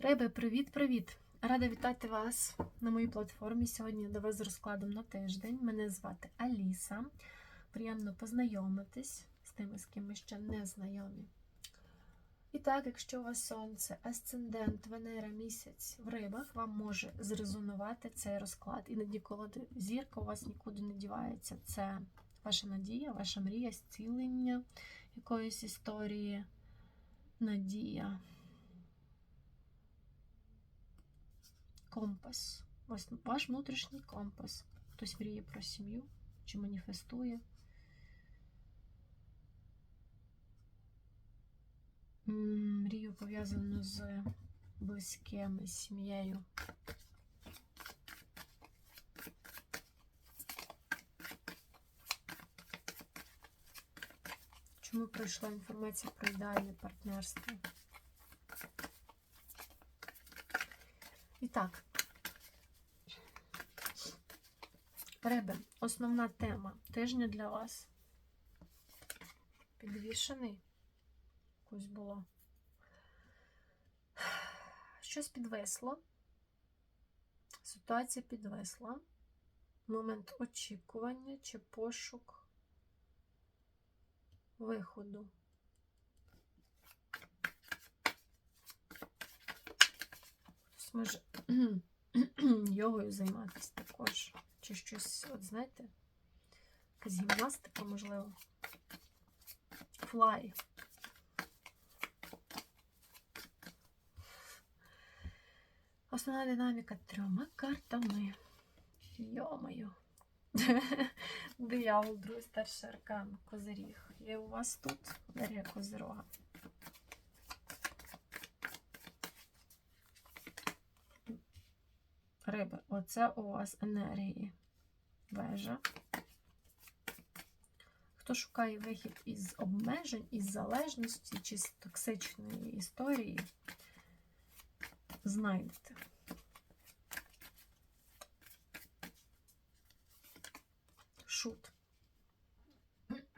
Риби, привіт-привіт! Рада вітати вас на моїй платформі. Сьогодні до вас з розкладом на тиждень. Мене звати Аліса. Приємно познайомитись з тими, з ким ми ще не знайомі. І так, якщо у вас сонце, асцендент, Венера, місяць в рибах, вам може зрезонувати цей розклад. Іноді, коли зірка у вас нікуди не дівається. Це ваша надія, ваша мрія, зцілення якоїсь історії, надія. Компас. Ваш внутрішній компас. Хтось мріє про сім'ю чи маніфестує. Мрію пов'язану з близькими, з сім'єю. Чому пройшла інформація про ідеальне партнерство? І так, Риби, основна тема тижня для вас. Підвішений. Якось було. Щось підвисло. Ситуація підвисла. Момент очікування чи пошук виходу. Хтось може йогою займатися також. Чи щось, от знаєте, якась гімнастика, можливо. Флай. Основна динаміка трьома картами. Йомаю. Диявол, другий старший аркан, козиріг. Є у вас тут енергія козирога. Риби, оце у вас енергії. Вежа. Хто шукає вихід із обмежень, із залежності чи з токсичної історії, знайдете. Шут.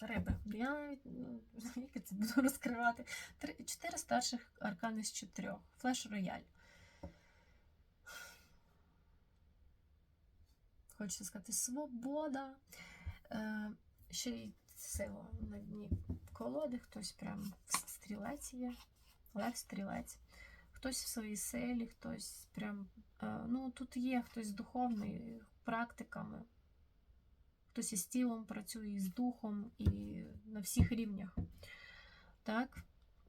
Риби. Я навіть, ну, це буду розкривати. Чотири старших аркани з чотирьох. Флеш рояль. Хочеться сказати, свобода. Е, ще й сила на дні колоди, хтось прям стрілець є, лев стрілець, хтось в своїй силі, хтось прям. Е, ну, тут є хтось з духовною практиками, хтось із тілом працює, і з духом, і на всіх рівнях. Так?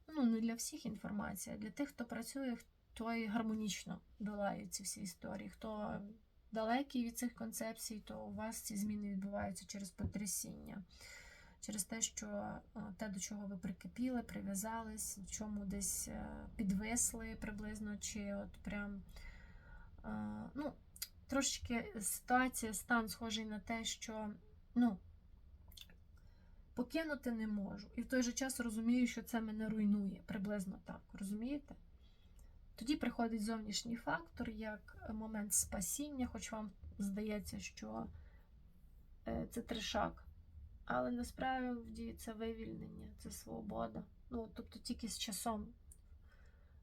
Ну, не для всіх інформація, для тих, хто працює, хто гармонічно долає ці всі історії. хто далекий від цих концепцій, то у вас ці зміни відбуваються через потрясіння, через те, що е, те, до чого ви прикипіли, прив'язались, чому десь е, підвисли приблизно, чи от прям е, ну, трошечки ситуація, стан схожий на те, що ну, покинути не можу. І в той же час розумію, що це мене руйнує, приблизно так. Розумієте? Тоді приходить зовнішній фактор як момент спасіння, хоч вам здається, що е, це тришак. Але насправді це вивільнення, це свобода. Ну, тобто тільки з часом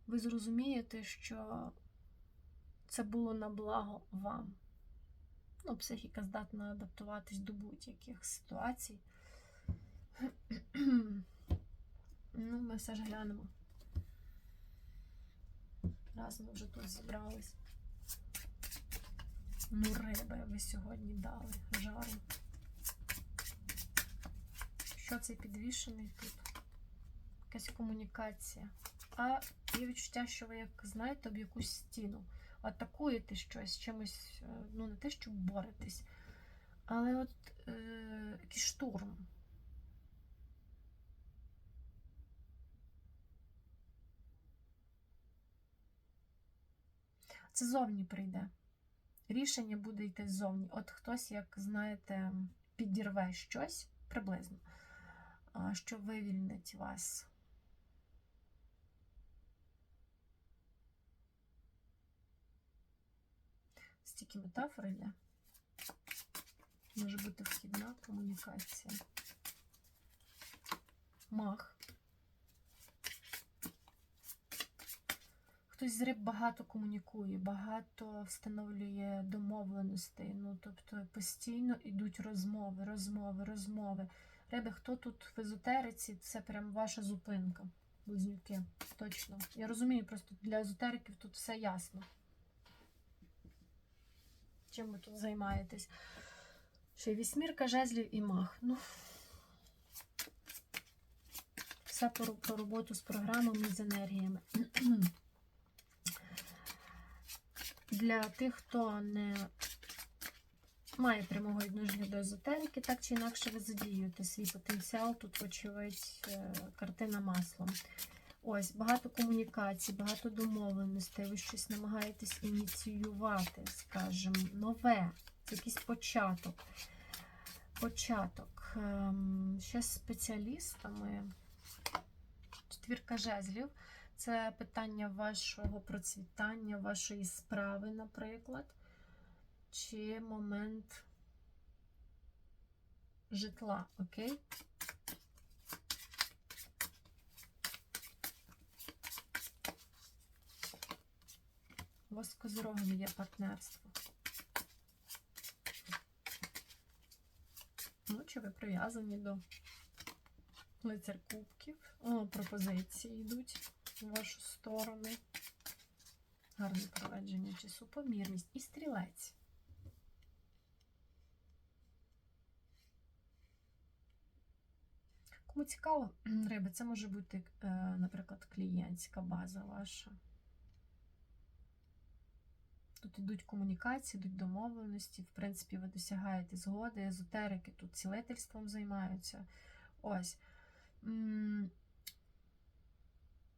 ви зрозумієте, що це було на благо вам. Ну, психіка здатна адаптуватись до будь-яких ситуацій. ну, ми все ж глянемо. Раз ми вже тут зібрались. Ну, риби ви сьогодні дали жару. Що цей підвішений тут? Якась комунікація. А є відчуття, що ви, як знаєте, об якусь стіну. Атакуєте щось, чимось, е, ну, не те, що боретесь, але от е, якийсь штурм. Це зовні прийде. Рішення буде йти ззовні. От хтось, як знаєте, підірве щось приблизно, що вивільнить вас. Стільки метафор йде. Може бути вхідна комунікація. Мах. Хтось з риб багато комунікує, багато встановлює домовленостей. Ну, тобто постійно йдуть розмови, розмови, розмови. Риби, хто тут в езотериці, це прям ваша зупинка. Близнюки, точно. Я розумію, просто для езотериків тут все ясно. Чим ви тут займаєтесь? Ще й вісьмірка жезлів і мах. Ну, все про, про роботу з програмами з енергіями. Для тих, хто не має прямого відношення до езотерики, так чи інакше ви задіюєте свій потенціал. Тут, вочевидь, е, картина маслом. Ось, багато комунікацій, багато домовленостей. Ви щось намагаєтесь ініціювати, скажімо, нове. Якийсь початок. Початок. Ем, ще з спеціалістами. Четвірка жезлів. Це питання вашого процвітання, вашої справи, наприклад, чи момент житла, окей? У вас з козирогами є партнерство. Ну, чи ви прив'язані до лицар кубків? О, пропозиції йдуть вашу сторону. Гарне проведження часу, помірність і стрілець. Кому цікаво, риби, це може бути, е, наприклад, клієнтська база ваша. Тут йдуть комунікації, йдуть домовленості. В принципі, ви досягаєте згоди, езотерики тут цілительством займаються. Ось.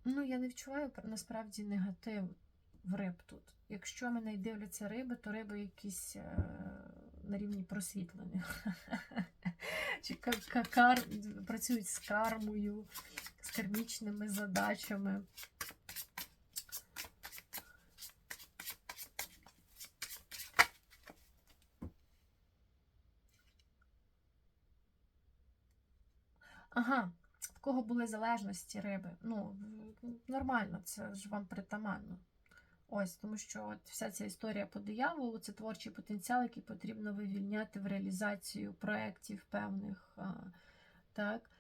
Ну, я не відчуваю насправді негатив в риб тут. Якщо мене дивляться риби, то риби якісь е, на рівні просвітлення. Чи ка- ка- працюють з кармою, з кармічними задачами. Ага, кого були залежності риби? Ну, нормально, це ж вам притаманно. Ось, тому що от вся ця історія по дияволу це творчий потенціал, який потрібно вивільняти в реалізацію проєктів певних. Так?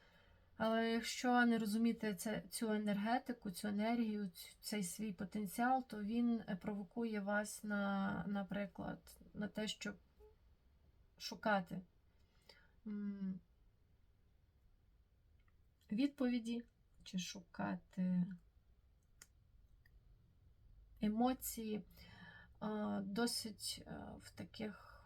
Але якщо не розуміти це, цю енергетику, цю енергію, цей свій потенціал, то він е, провокує вас на, наприклад, на те, щоб шукати відповіді чи шукати емоції досить в таких.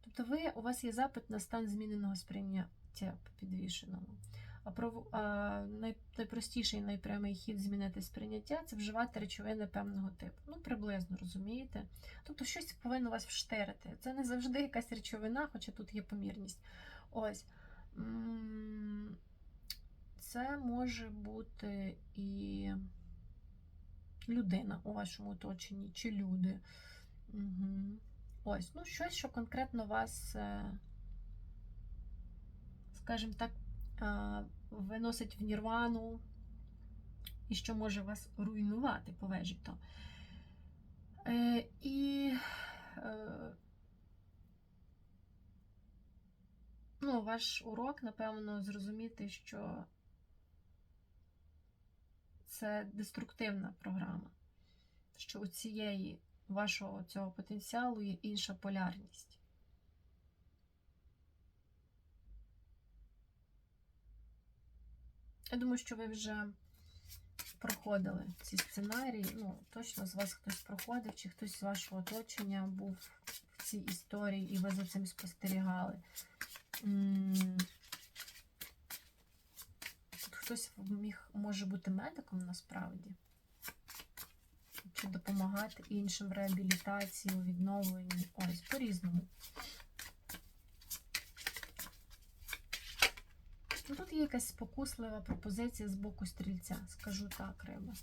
Тобто ви, у вас є запит на стан зміненого сприйняття по підвішеному. А, най, найпростіший найпрямий хід змінити сприйняття це вживати речовини певного типу. Ну, приблизно розумієте? Тобто щось повинно вас вштирити. Це не завжди якась речовина, хоча тут є помірність. Ось. Це може бути і людина у вашому оточенні, чи люди. Угу. Ось, ну щось, що конкретно вас, е, скажімо так, виносить в нірвану і що може вас руйнувати по то. Е, і е, ну, ваш урок, напевно, зрозуміти, що це деструктивна програма, що у цієї вашого цього потенціалу є інша полярність. Я думаю, що ви вже проходили ці сценарії. Ну, точно з вас хтось проходив, чи хтось з вашого оточення був в цій історії, і ви за цим спостерігали. Тут хтось міг може бути медиком насправді. Чи допомагати іншим в реабілітації, у відновленні. Ось, по-різному. Ну, тут є якась спокуслива пропозиція з боку стрільця, скажу так, риба.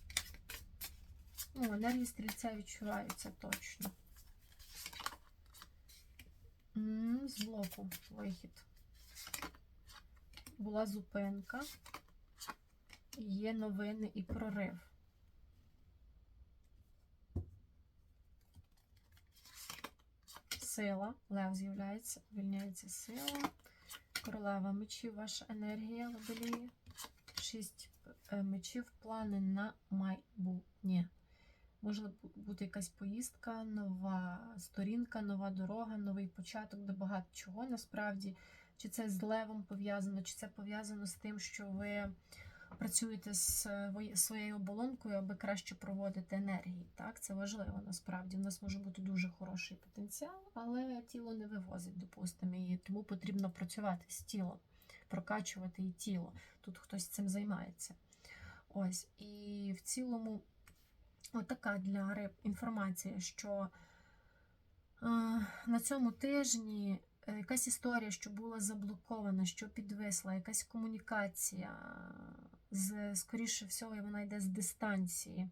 Ну, енергії стрільця відчуваються точно. З боку вихід. Була зупинка. є новини і прорив. Сила, лев з'являється, вільняється сила. Королева мечів, ваша енергія водолії. Шість е, мечів, плани на майбутнє. Може бути якась поїздка, нова сторінка, нова дорога, новий початок до багато чого насправді. Чи це з левом пов'язано, чи це пов'язано з тим, що ви працюєте з своєю оболонкою, аби краще проводити енергії. Так, це важливо насправді. У нас може бути дуже хороший потенціал, але тіло не вивозить, допустимо, і тому потрібно працювати з тілом, прокачувати і тіло. Тут хтось цим займається. Ось, і в цілому, отака для риб інформація, що е, на цьому тижні е, якась історія, що була заблокована, що підвисла, якась комунікація, з, скоріше всього, вона йде з дистанції.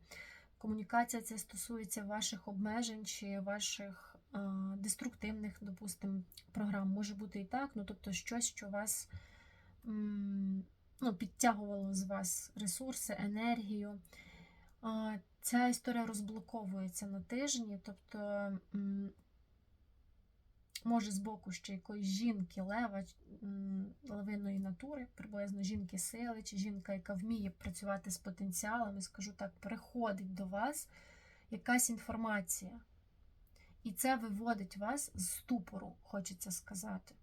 Комунікація це стосується ваших обмежень чи ваших е, деструктивних, допустимо, програм. Може бути і так, ну тобто щось, що вас м, ну, підтягувало з вас ресурси, енергію. А, Ця історія розблоковується на тижні, тобто може з боку ще якоїсь жінки, лева, левиної натури, приблизно жінки сили, чи жінка, яка вміє працювати з потенціалами, скажу так, приходить до вас якась інформація. І це виводить вас з ступору, хочеться сказати.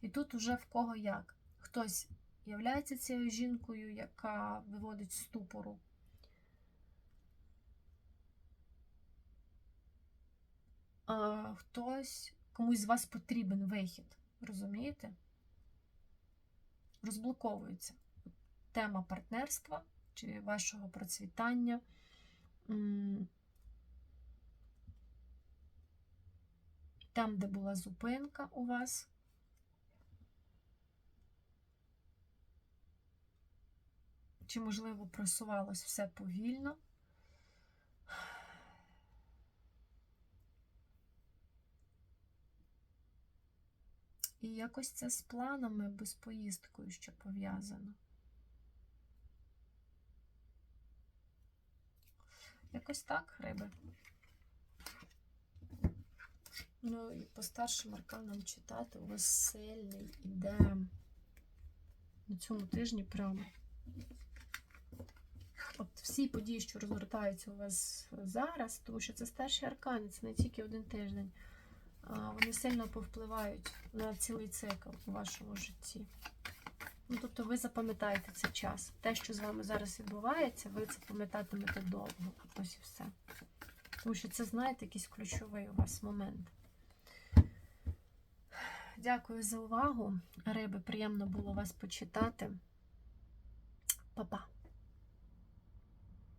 І тут уже в кого як. Хтось являється цією жінкою, яка виводить з ступору. Хтось комусь з вас потрібен вихід. Розумієте? Розблоковується тема партнерства чи вашого процвітання. Там, де була зупинка у вас. Чи, можливо, просувалось все повільно. І якось це з планами або з поїздкою ще пов'язано. Якось так, риби. Ну і по старшим арканам читати у вас сильний іде на цьому тижні прямо. От всі події, що розгортаються у вас зараз, тому що це старші аркани, це не тільки один тиждень. Вони сильно повпливають на цілий цикл у вашому житті. Ну, тобто ви запам'ятаєте цей час. Те, що з вами зараз відбувається, ви це пам'ятатимете довго. Ось і все. Тому що це, знаєте, якийсь ключовий у вас момент. Дякую за увагу. Риби, приємно було вас почитати. Па-па!